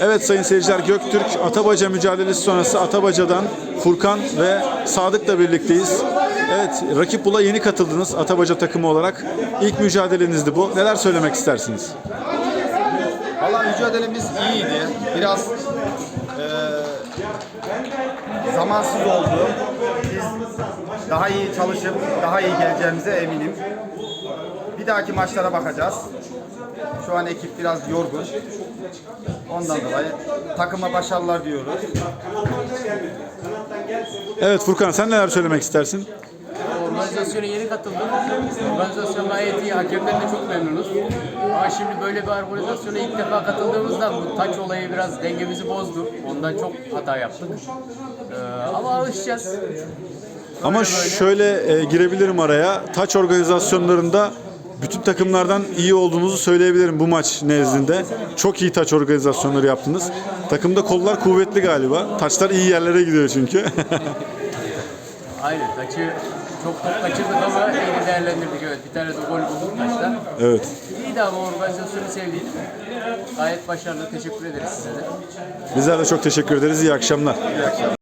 Evet sayın seyirciler Göktürk Atabaca mücadelesi sonrası Atabaca'dan Furkan ve Sadık'la birlikteyiz. Evet rakip bula yeni katıldınız Atabaca takımı olarak. İlk mücadelenizdi bu. Neler söylemek istersiniz? Valla mücadelemiz iyiydi. Biraz eee, zamansız oldu. Biz daha iyi çalışıp daha iyi geleceğimize eminim. Bir dahaki maçlara bakacağız. Şu an ekip biraz yorgun. Ondan dolayı takıma başarılar diyoruz. Evet Furkan sen neler söylemek istersin? Organizasyona yeni katıldım. Organizasyon gayet iyi. Hakemden de çok memnunuz. Ama şimdi böyle bir organizasyona ilk defa katıldığımızdan bu taç olayı biraz dengemizi bozdu. Ondan çok hata yaptık. Ee, ama alışacağız. Ama şöyle e, girebilirim araya. Taç organizasyonlarında bütün takımlardan iyi olduğunuzu söyleyebilirim bu maç nezdinde. Çok iyi taç organizasyonları yaptınız. Takımda kollar kuvvetli galiba. Taçlar iyi yerlere gidiyor çünkü. Aynen taçı çok top kaçırdık ama iyi değerlendirdik. Evet bir tane de gol bulduk taçta. evet. İyiydi ama organizasyonu sevdiydim. Gayet başarılı. Teşekkür ederiz size de. Bizler de çok teşekkür ederiz. İyi akşamlar.